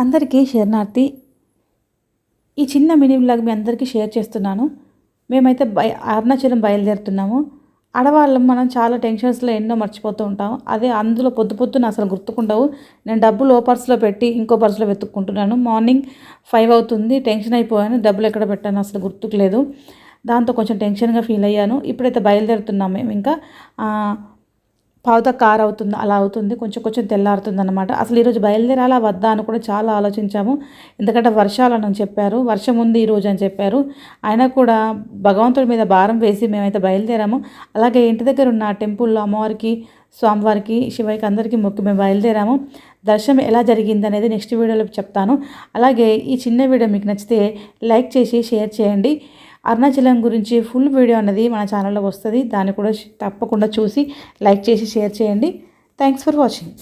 అందరికీ శరణార్థి. ఈ చిన్న మినీ వ్లాగ్ మీ అందరికీ షేర్ చేస్తున్నాను. మేమైతే బయ అరుణాచలం బయలుదేరుతున్నాము. ఆడవాళ్ళం మనం చాలా టెన్షన్స్లో ఎన్నో మర్చిపోతూ ఉంటాం. అదే అందులో పొద్దు పొద్దున అసలు గుర్తుకుండవు. నేను డబ్బులు ఓ పర్సులో పెట్టి ఇంకో పర్సులో వెతుక్కుంటున్నాను. మార్నింగ్ ఫైవ్ అవుతుంది టెన్షన్ అయిపోయాను డబ్బులు ఎక్కడ పెట్టాను అసలు గుర్తుకు లేదు. దాంతో కొంచెం టెన్షన్గా ఫీల్ అయ్యాను. ఇప్పుడైతే బయలుదేరుతున్నాం మేము ఇంకా. పావుత కార్ అవుతుంది అలా అవుతుంది కొంచెం కొంచెం తెల్లారుతుంది అనమాట అసలు ఈరోజు బయలుదేరాలా వద్దా అని కూడా చాలా ఆలోచించాము. ఎందుకంటే వర్షాలని చెప్పారు వర్షం ఉంది ఈరోజు అని చెప్పారు. అయినా కూడా భగవంతుడి మీద భారం వేసి మేమైతే బయలుదేరాము. అలాగే ఇంటి దగ్గర ఉన్న టెంపుల్లో అమ్మవారికి స్వామివారికి శివయ్యకి అందరికీ మొక్కి మేము బయలుదేరాము. దర్శనం ఎలా జరిగింది అనేది నెక్స్ట్ వీడియోలో చెప్తాను. అలాగే ఈ చిన్న వీడియో మీకు నచ్చితే లైక్ చేసి షేర్ చేయండి. అరుణాచలం గురించి ఫుల్ వీడియో అనేది మన ఛానల్లో వస్తుంది. దాన్ని కూడా తప్పకుండా చూసి లైక్ చేసి షేర్ చేయండి. Thanks for watching